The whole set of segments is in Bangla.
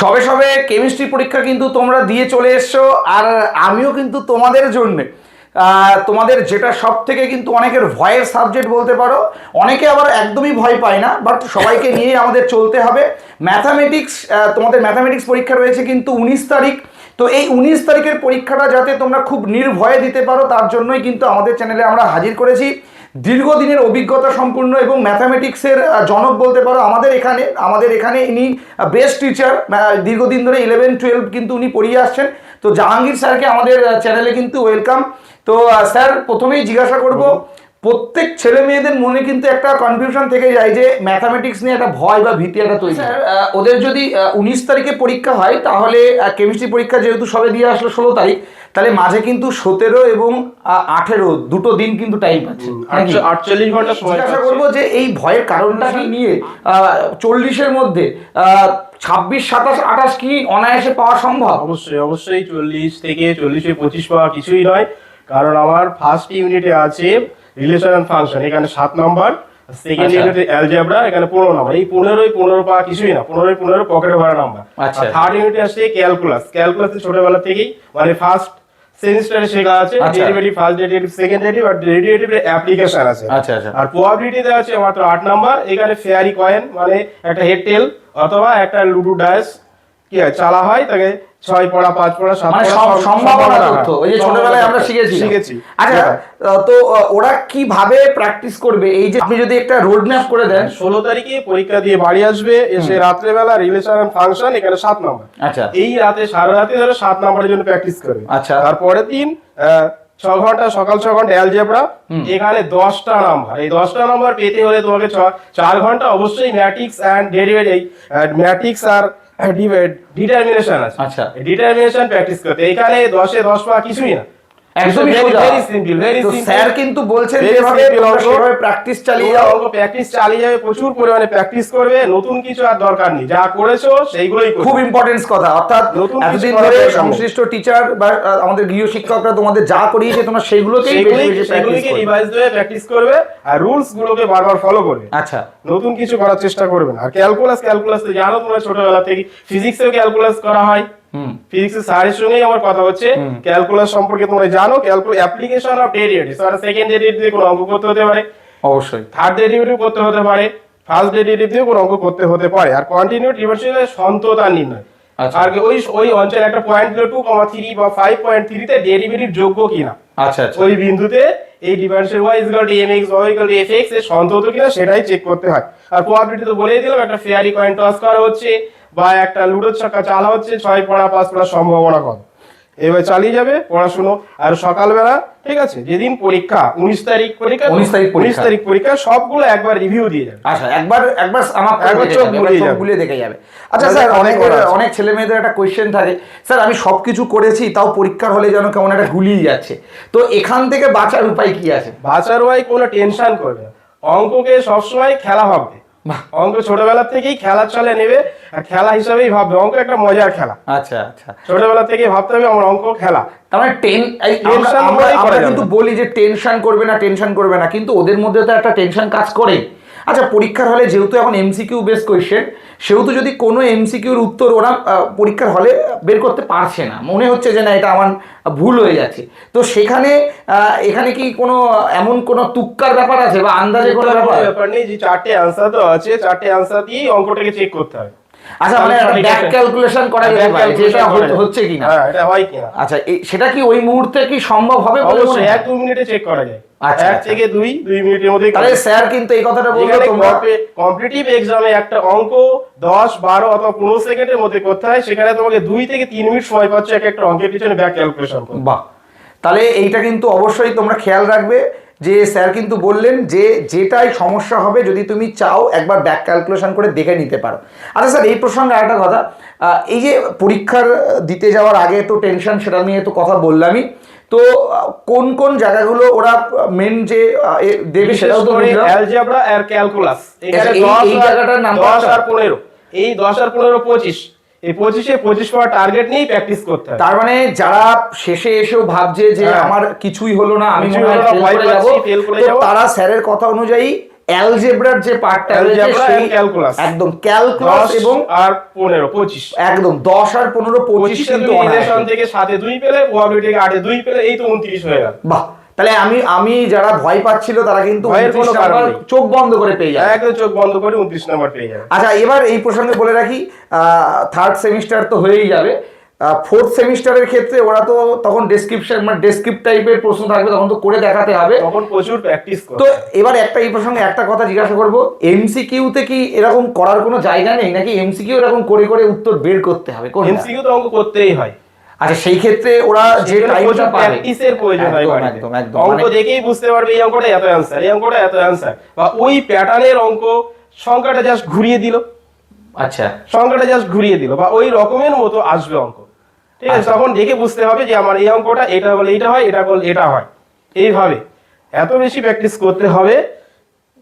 সবে সবে কেমিস্ট্রি পরীক্ষা কিন্তু তোমরা দিয়ে চলে এসছো, আর আমিও কিন্তু তোমাদের জন্যে। তোমাদের যেটা সব থেকে কিন্তু অনেকের ভয়ের সাবজেক্ট বলতে পারো, অনেকে আবার একদমই ভয় পায় না বাট সবাইকে নিয়ে আমাদের চলতে হবে। ম্যাথামেটিক্স তোমাদের ম্যাথামেটিক্স পরীক্ষা রয়েছে কিন্তু উনিশ তারিখ। তো এই উনিশ তারিখের পরীক্ষাটা যাতে তোমরা খুব নির্ভয়ে দিতে পারো, তার জন্যই কিন্তু আমাদের চ্যানেলে আমরা হাজির করেছি। দীর্ঘদিনের অভিজ্ঞতা সম্পূর্ণ এবং ম্যাথামেটিক্সের জনক বলতে পারো আমাদের এখানে আমাদের এখানে ইনি বেস্ট টিচার দীর্ঘদিন ধরে ইলেভেন টুয়েলভ কিন্তু উনি পড়িয়ে আসছেন। তো জাহাঙ্গীর স্যারকে আমাদের চ্যানেলে কিন্তু ওয়েলকাম তো স্যার, প্রথমেই জিজ্ঞাসা করব প্রত্যেক ছেলে মেয়েদের মনে কিন্তু একটা কনফিউশন থেকে যায় যে ম্যাথামেটিক্স নিয়ে একটা ভয় বা ভীতি একটা তৈরি। স্যার ওদের যদি উনিশ তারিখে পরীক্ষা হয় তাহলে কেমিস্ট্রি পরীক্ষা যেহেতু সবে দিয়ে আসলো ষোলো তারিখ তাহলে মাঝে কিন্তু সতেরো এবং আঠেরো দুটো দিন কিন্তু টাইম আছে। আটচল্লিশ ঘণ্টা সময় জিজ্ঞাসা করব যে এই ভয়ের কারণটা কি নিয়ে চল্লিশের মধ্যে ছাব্বিশ সাতাশ আঠাশ কি অনায়াসে পাওয়া সম্ভব? অবশ্যই অবশ্যই চল্লিশ থেকে চল্লিশে পঁচিশ পাওয়া কিছুই নয়। কারণ আমার ফার্স্ট ইউনিটে আছে রিলেশন অ্যান্ড ফাংশন এখানে সাত নাম্বার সেকেন্ড আচ্ছা। ইউনিটে অ্যালজেব্রা এখানে পনেরো নাম্বার এই পনেরোই পনেরো পাওয়া কিছুই না পনেরোই পনেরো পকেটে ভরা নাম্বার আচ্ছা। থার্ড ইউনিটে আসছে ক্যালকুলাস ক্যালকুলাস ছোটবেলা থেকেই মানে ফার্স্ট সেমিস্টারে শেখা আছে। Derivative first derivative second derivative আর ডেরিভেটিভের অ্যাপ্লিকেশন আছে আচ্ছা, আচ্ছা। আর প্রবাবিলিটিতে আছে মাত্র আট নাম্বার এখানে ফেয়ারি কয়েন মানে একটা হেড টেল অথবা একটা লুডু ডায়াস কি হয় চালা হয়? তাকে ছয় পড়া পাঁচ পড়া সাত মানে পড়া সম্ভাবনা তথ্য। ওই যে ছোটবেলায় আমরা শিখেছি শিখেছি। আচ্ছা তো ওরা কীভাবে প্র্যাকটিস করবে? এই যে আপনি যদি একটা রোড ম্যাপ করে দেন। ষোলো তারিখে পরীক্ষা দিয়ে বাড়ি আসবে এসে রাত্রেবেলা রিলেশন ফাংশন এখানে সাত নাম্বার আচ্ছা। এই রাতে সারা রাতে ধরে সাত নাম্বারের জন্য প্র্যাকটিস করবে আচ্ছা। তারপরের দিন ছ ঘণ্টা সকাল ছ ঘণ্টা অ্যালজেব্রা এখানে দশটা নাম্বার এই দশটা নাম্বার পেতে হলে তোমাকে চার ঘণ্টা অবশ্যই ম্যাট্রিক্স অ্যান্ড ডেরিভেট এই ম্যাট্রিক্স আর ডিটারমিনেশন আছে। আচ্ছা। ডিটারমিনেশন প্র্যাকটিস করতে। এখানে দশে দশ পাওয়া কিছুই না। একদমই সোজা। Very simple very simple sir কিন্তু বলছেন যেভাবে simple তোমরা অঙ্ক। সেভাবে প্র্যাকটিস চালিয়ে যাও। প্র্যাকটিস চালিয়ে যাবে প্রচুর পরিমাণে প্র্যাকটিস করবে। নতুন কিছু আর দরকার নেই। যা করেছ সেইগুলোই খুব ইম্পর্টেন্স কথা। অর্থাৎ এতদিন ধরে সংশ্লিষ্ট টিচার বা আমাদের গৃহ শিক্ষকরা তোমাদের যা করিয়েছে তোমরা সেগুলোকেই বেশি বেশি প্র্যাকটিস সেগুলোকে করবে। রিভাইজ দিয়ে প্র্যাকটিস করবে আর রুলস গুলোকে বারবার ফলো করবে। আচ্ছা। নতুন কিছু করার চেষ্টা করবে না। আর ক্যালকুলাস ক্যালকুলাস তো জানো তোমরা ছোটবেলা থেকে। ফিজিক্সেও ক্যালকুলাস করা হয়। ফিজিক্সের স্যারের সঙ্গেই আমার কথা হচ্ছে ক্যালকুলাস সম্পর্কে তোমরা জানো অ্যাপ্লিকেশন অফ ডেরিভেটিভ মানে সেকেন্ড ডেরিভেটিভ দিয়ে কোনো অঙ্ক করতে হতে পারে। অবশ্যই। থার্ড ডেরিভেটিভ করতে হতে পারে। ফার্স্ট ডেরিভেটিভ দিয়ে কোনো অঙ্ক করতে হতে পারে। আর কন্টিনিউ ডিফারেন্সিয়াল সন্ততা নির্ণয়। আচ্ছা। আর ওই ওই অঞ্চলে একটা পয়েন্ট টু কমা থ্রি বা ফাইভ পয়েন্ট থ্রিতে ডেরিভেটিভ যোগ্য কিনা। আচ্ছা আচ্ছা। ওই বিন্দুতে এই differential y equal to m x y equal to f এক্সের সন্তত কিনা সেটাই চেক করতে হয়। আর প্রবাবিলিটি তো বলেই দিলাম একটা ফেয়ারি কয়েন টস করা হচ্ছে। বা একটা লুডোর ছক্কা চালা হচ্ছে ছয় পড়া পাঁচ পড়ার সম্ভাবনা কত এবার চালিয়ে যাবে পড়াশুনো। আর সকালবেলা ঠিক আছে যেদিন পরীক্ষা উনিশ তারিখ পরীক্ষা 19 তারিখ উনিশ। তারিখ পরীক্ষা সবগুলো একবার রিভিউ দিয়ে যাবে। আচ্ছা একবার একবার আমার একবার চোখ। বুলিয়ে দেখে যাবে। আচ্ছা স্যার অনেক অনেক ছেলে মেয়েদের একটা কোয়েশ্চেন থাকে। স্যার আমি সবকিছু করেছি তাও পরীক্ষার হলে যেন কেমন একটা গুলিয়ে যাচ্ছে। তো এখান থেকে বাঁচার উপায় কি আছে? বাঁচার ওয়াই কোনো টেনশন করবে না। অঙ্ককে সবসময় খেলা বাহ। অঙ্ক ছোটবেলা থেকেই খেলার চলে নেবে আর খেলা হিসাবেই ভাববে। অঙ্ক একটা মজার খেলা। আচ্ছা আচ্ছা। ছোটবেলা থেকে ভাবতে হবে আমার অঙ্ক খেলা। তার মানে টেন আমরা- কিন্তু বলি যে টেনশন করবে না টেনশন করবে না কিন্তু ওদের মধ্যে তো একটা টেনশন কাজ করে আচ্ছা পরীক্ষার হলে যেহেতু এখন এমসিকিউ বেস কোয়েশ্চেন সেহেতু যদি কোনো এমসিকিউর উত্তর ওরা পরীক্ষার হলে বের করতে পারছে না। মনে হচ্ছে যে না এটা আমার ভুল হয়ে যাচ্ছে। তো সেখানে আহ, এখানে কি কোনো এমন কোনো তুক্কার ব্যাপার আছে বা আন্দাজে কোনো ব্যাপার? ব্যাপার নেই যে চারটে আনসার তো আছে চারটে আনসার দিয়েই অঙ্কটাকে চেক করতে হবে। আচ্ছা মানে ব্যাক ক্যালকুলেশন করা যেতে পারে হচ্ছে- কিনা? হ্যাঁ এটা হয় কিনা? আচ্ছা সেটা কি ওই মুহূর্তে কি সম্ভব হবে অবশ্যই হয়? এক মিনিটে চেক করা যায়। আচ্ছা, এক আচ্ছা। থেকে দুই দুই মিনিটের মধ্যে তাহলে স্যার কিন্তু এই কথাটা বলল তোমরা। কম্পিটিটিভ এক্সামে একটা অঙ্ক দশ বারো অথবা পনেরো সেকেন্ডের মধ্যে করতে হয় সেখানে তোমাকে দুই থেকে তিন মিনিট সময় পাচ্ছ এক একটা অঙ্কের পিছনে ব্যাক ক্যালকুলেশন করতে। বাহ। তাহলে এইটা কিন্তু অবশ্যই তোমরা খেয়াল রাখবে। যে স্যার কিন্তু বললেন যে যেটাই সমস্যা হবে যদি তুমি চাও একবার ব্যাক ক্যালকুলেশন করে দেখে নিতে পারো। আচ্ছা স্যার এই প্রসঙ্গে আরেকটা কথা। এই যে পরীক্ষার দিতে যাওয়ার আগে তো টেনশন সেটা নিয়ে তো কথা বললামই। তো কোন কোন জায়গাগুলো ওরা মেন যে দেবে সেটাও তো। অ্যালজেব্রা আর ক্যালকুলাস এই- 10 এই আর- জায়গাটার নাম্বারটা? 10 আর 15 এই 10 আর 15 25 এই 25 এ 25 পাওয়ার টার্গেট নিয়েই প্র্যাকটিস করতে হবে তার মানে যারা শেষে এসেও ভাবছে যে হ্যাঁ। আমার কিছুই হলো না আমি মনে হয় ভয় করে যাব। তারা স্যারের কথা অনুযায়ী অ্যালজেব্রার যে পার্টটা Algebra সেই calculus। একদম ক্যালকুলাস এবং আর পনেরো পঁচিশ একদম দশ আর পনেরো পঁচিশ পঁচিশে কিন্তু তুমি অনায়াসে। রিলেশন থেকে সাথে দুই পেলে প্রবাবিলিটি থেকে আটে দুই পেলে এই তো উনত্রিশ হয়ে গেল বাহ তাহলে আমি আমি যারা ভয় পাচ্ছিল তারা কিন্তু ভয়ের 29 কোনো কারণ নাম্বার নেই। চোখ বন্ধ করে পেয়ে যাবে। একদম চোখ বন্ধ করে উনত্রিশ নাম্বার পেয়ে যাবে। আচ্ছা এবার এই প্রসঙ্গে বলে রাখি থার্ড সেমিস্টার তো হয়েই যাবে। ফোর্থ সেমিস্টারের ক্ষেত্রে ওরা তো তখন ডেসক্রিপশন মানে ডেসক্রিপ্ট টাইপের প্রশ্ন থাকবে তখন তো করে দেখাতে হবে। তখন প্রচুর প্র্যাকটিস তো এবার একটা এই প্রসঙ্গে একটা কথা জিজ্ঞাসা করব এমসিকিউতে কি এরকম করার কোনো জায়গা নেই? নাকি এমসিকিউ এরকম করে করে উত্তর বের করতে হবে? কোনটা? এমসিকিউ তো অঙ্ক করতেই হয়। আচ্ছা সেই ক্ষেত্রে ওরা যে টাইমটা পাবে। প্র্যাকটিসের প্রয়োজন হয় একদম, একদম অঙ্ক মানে- দেখেই বুঝতে পারবে এই অঙ্কটা এত অ্যান্সার এই অঙ্কটা এত অ্যান্সার বা ওই প্যাটার্নের অঙ্ক সংখ্যাটা জাস্ট ঘুরিয়ে দিল। আচ্ছা। সংখ্যাটা জাস্ট ঘুরিয়ে দিল বা ওই রকমের মতো আসবে অঙ্ক। ঠিক আছে আচ্ছা। তখন দেখে বুঝতে হবে যে আমার এই অঙ্কটা এটা বলে এটা হয় এটা বলে এটা হয়। এইভাবে। এত বেশি প্র্যাকটিস করতে হবে।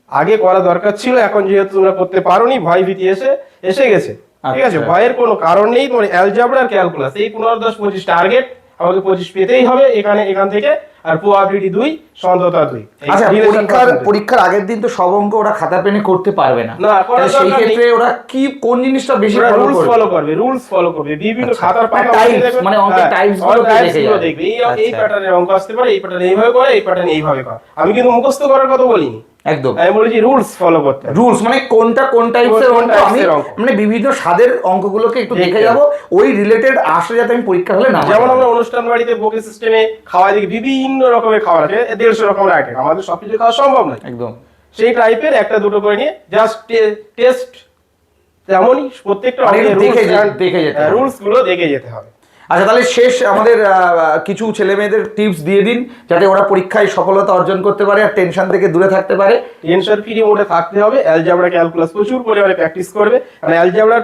আগে করা দরকার ছিল এখন যেহেতু তোমরা করতে পারোনি ভয় ভীতি এসে এসে গেছে। ঠিক আছে আচ্ছা। ভয়ের কোনো কারণ নেই তোমার অ্যালজাবরা আর ক্যালকুলাস এই পনেরো দশ পঁচিশ টার্গেট আমাকে পঁচিশ পেতেই হবে এখানে এখান থেকে আর প্রবাবিলিটি দুই সন্ততা দুই। আচ্ছা পরীক্ষার পরীক্ষার আগের দিন তো সব অঙ্ক ওরা খাতা পেনে করতে পারবে না। সেই ক্ষেত্রে ওরা কি কোন জিনিসটা বেশি রুলস ফলো করবে? রুলস ফলো করবে। বিভিন্ন আচ্ছা। খাতার মানে পাতা মানে অঙ্কের হ্যাঁ, types দেখে গুলো দেখবে। এই এই আচ্ছা। প্যাটার্নের অঙ্ক আসতে পারে এই প্যাটার্ন এইভাবে করে এই প্যাটার্ন এইভাবে করে। আমি কিন্তু মুখস্থ করার কথা বলিনি। একদম। আমি বলেছি রুলস ফলো করতে রুলস মানে কোনটা কোন টাইপসের কোন অঙ্ক আমি মানে বিভিন্ন স্বাদের অঙ্কগুলোকে একটু দেখে যাব। ওই রিলেটেড আসলে যাতে আমি পরীক্ষা হলে না যেমন আমরা অনুষ্ঠান বাড়িতে বুকে সিস্টেমে খাওয়া দেখি বিভিন্ন রকমের খাবার আছে দেড়শো রকমের আইটেম আমাদের সবকিছু খাওয়া সম্ভব নয়। একদম। সেই টাইপের একটা দুটো করে নিয়ে জাস্ট টেস্ট তেমনই প্রত্যেকটা মানে দেখে দেখে যেতে রুলসগুলো দেখে যেতে হবে। আচ্ছা তাহলে শেষ আমাদের কিছু ছেলে মেয়েদের টিপস দিয়ে দিন যাতে ওরা পরীক্ষায় সফলতা অর্জন করতে পারে আর টেনশন থেকে দূরে থাকতে পারে। টেনশন ফ্রি মোডে থাকতে হবে অ্যালজাবরা ক্যালকুলাস প্রচুর পরিমাণে প্র্যাকটিস করবে। মানে অ্যালজাবরার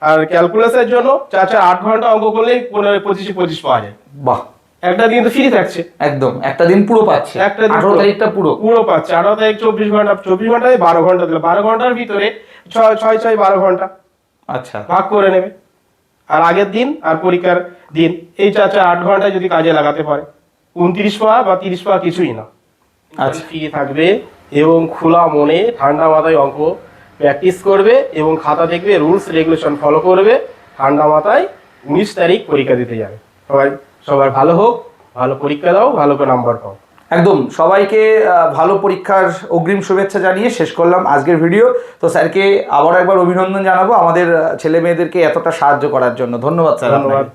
আর ক্যালকুলাসের জন্য চার চার আট ঘণ্টা অঙ্ক করলেই পনেরো পঁচিশে পঁচিশ পাওয়া যায়। বাহ। একটা দিন তো ফ্রি থাকছে। একদম একটা দিন পুরো পাচ্ছে। একটা দিন আঠারো। তারিখটা পুরো। পুরো পাচ্ছে। আঠারো তারিখ চব্বিশ ঘণ্টা চব্বিশ ঘন্টায় বারো ঘণ্টা দিল। বারো ঘণ্টার ভিতরে ছয় ছয় ছয় বারো ঘণ্টা। আচ্ছা। ভাগ করে নেবে। আর আগের দিন আর পরীক্ষার দিন এই চার চার আট ঘণ্টা যদি কাজে লাগাতে পারে উনত্রিশ পাওয়া বা তিরিশ পাওয়া কিছুই না। আচ্ছা। ফ্রি থাকবে এবং খোলা মনে ঠান্ডা মাথায় অঙ্ক প্র্যাকটিস করবে এবং খাতা দেখবে রুলস রেগুলেশন ফলো করবে ঠান্ডা মাথায় উনিশ তারিখ পরীক্ষা দিতে যাবে। সবাই সবার ভালো হোক ভালো পরীক্ষা দাও ভালো করে নাম্বার পাও। একদম, সবাইকে ভালো পরীক্ষার অগ্রিম শুভেচ্ছা জানিয়ে শেষ করলাম আজকের ভিডিও। তো স্যারকে আবার একবার অভিনন্দন জানাব আমাদের ছেলে মেয়েদেরকে এতটা সাহায্য করার জন্য। ধন্যবাদ স্যার ধন্যবাদ।